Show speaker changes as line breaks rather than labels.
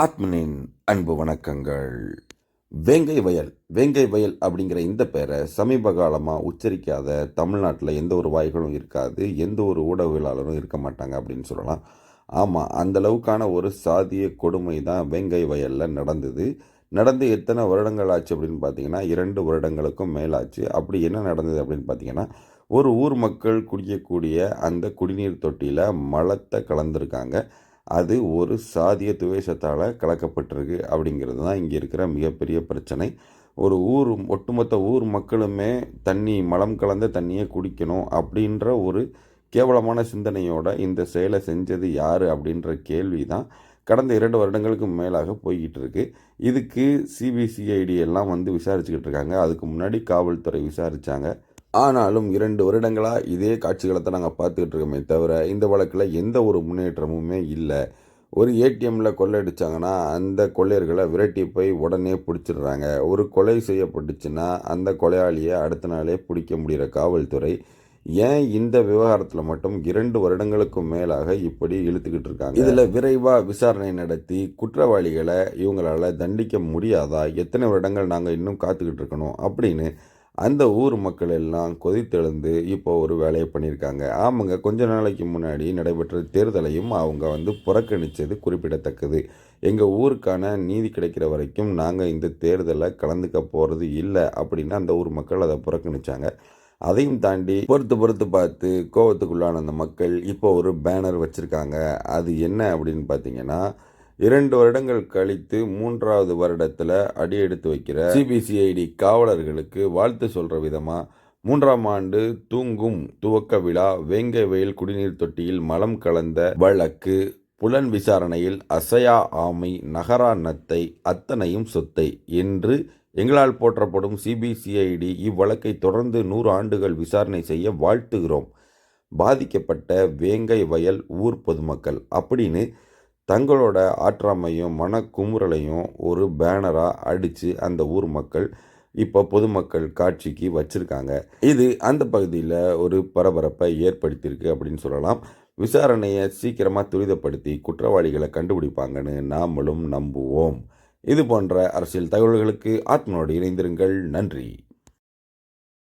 ஆத்மனின் அன்பு வணக்கங்கள். வேங்கை வயல் வேங்கை வயல் அப்படிங்கிற இந்த பேரை சமீப காலமாக உச்சரிக்காத தமிழ்நாட்டில் எந்த ஒரு வாய்களும் இருக்காது எந்த ஒரு ஊடகவியலாளரும் இருக்க மாட்டாங்க அப்படின்னு சொல்லலாம். ஆமாம் அந்த அளவுக்கான ஒரு சாதிய கொடுமை தான் வேங்கை வயலில் நடந்தது. நடந்து எத்தனை வருடங்கள் ஆச்சு அப்படின்னு பார்த்தீங்கன்னா இரண்டு வருடங்களுக்கும் மேலாச்சு. அப்படி என்ன நடந்தது அப்படின்னு பார்த்தீங்கன்னா ஒரு ஊர் மக்கள் குடிக்கக்கூடிய அந்த குடிநீர் தொட்டியில் மலத்தை கலந்துருக்காங்க. அது ஒரு சாதிய துவேஷத்தால் கலக்கப்பட்டிருக்கு அப்படிங்கிறது தான் இங்கே இருக்கிற மிகப்பெரிய பிரச்சனை. ஒரு ஊர் ஒட்டுமொத்த ஊர் மக்களுமே தண்ணி மலம் கலந்த தண்ணியை குடிக்கணும் அப்படின்ற ஒரு கேவலமான சிந்தனையோட இந்த செயலை செஞ்சது யார் அப்படின்ற கேள்வி தான் கடந்த இரண்டு வருடங்களுக்கு மேலாக போய்கிட்டு இருக்கு. இதுக்கு சிபிசிஐடி எல்லாம் வந்து விசாரிச்சுக்கிட்டு இருக்காங்க. அதுக்கு முன்னாடி காவல்துறை விசாரித்தாங்க ஆனாலும் இரண்டு வருடங்களாக இதே காட்சிகளை தான் நாங்கள் பார்த்துக்கிட்டு இருக்கோமே தவிர இந்த வழக்கில் எந்த ஒரு முன்னேற்றமுமே இல்லை. ஒரு ஏடிஎம்மில் கொள்ளையடித்தாங்கன்னா அந்த கொள்ளையர்களை விரட்டி போய் உடனே பிடிச்சிடுறாங்க. ஒரு கொலை செய்யப்பட்டுச்சுன்னா அந்த கொலையாளியை அடுத்த நாளே பிடிக்க முடிகிற காவல்துறை ஏன் இந்த விவகாரத்தில் மட்டும் இரண்டு வருடங்களுக்கும் மேலாக இப்படி இழுத்துக்கிட்டு இருக்காங்க? இதில் விரைவாக விசாரணை நடத்தி குற்றவாளிகளை இவங்களால தண்டிக்க முடியாதா? எத்தனை வருடங்கள் நாங்கள் இன்னும் காத்துக்கிட்டு இருக்கணும் அப்படின்னு அந்த ஊர் மக்கள் எல்லாம் கொதித்தெழுந்து இப்போ ஒரு வேலையை பண்ணியிருக்காங்க. ஆமாங்க கொஞ்ச நாளைக்கு முன்னாடி நடைபெற்ற தேர்தலையும் அவங்க வந்து புறக்கணித்தது குறிப்பிடத்தக்கது. எங்கள் ஊருக்கான நீதி கிடைக்கிற வரைக்கும் நாங்கள் இந்த தேர்தலை கலந்துக்க போகிறது இல்லை அப்படின்னு அந்த ஊர் மக்கள் அதை புறக்கணித்தாங்க அதையும் தாண்டி பொறுத்து பொறுத்து பார்த்து கோவத்துக்குள்ளான அந்த மக்கள் இப்போ ஒரு பேனர் வச்சுருக்காங்க. அது என்ன அப்படின்னு பார்த்தீங்கன்னா இரண்டு வருடங்கள் கழித்து மூன்றாவது வருடத்தில் அடி எடுத்து வைக்கிற சிபிசிஐடி காவலர்களுக்கு வாழ்த்து சொல்கிற விதமாக மூன்றாம் ஆண்டு தூங்கும் துவக்க விழா வேங்கை வயல் குடிநீர் தொட்டியில் மலம் கலந்த வழக்கு புலன் விசாரணையில் அசையா ஆமை நகரா நத்தை அத்தனையும் சொத்தை என்று எங்களால் போற்றப்படும் சிபிசிஐடி இவ்வழக்கை தொடர்ந்து நூறு ஆண்டுகள் விசாரணை செய்ய வாழ்த்துகிறோம். பாதிக்கப்பட்ட வேங்கை வயல் ஊர் பொதுமக்கள் அப்படின்னு தங்களோட ஆற்றாமையும் மன குமுறலையும் ஒரு பேனராக அடித்து அந்த ஊர் மக்கள் இப்போ பொதுமக்கள் காட்சிக்கு வச்சுருக்காங்க. இது அந்த பகுதியில் ஒரு பரபரப்பை ஏற்படுத்தியிருக்கு அப்படின்னு சொல்லலாம். விசாரணையை சீக்கிரமாக துரிதப்படுத்தி குற்றவாளிகளை கண்டுபிடிப்பாங்கன்னு நாமளும் நம்புவோம். இது போன்ற அரசியல் தகவல்களுக்கு ஆத்மனோடு இணைந்திருங்கள். நன்றி.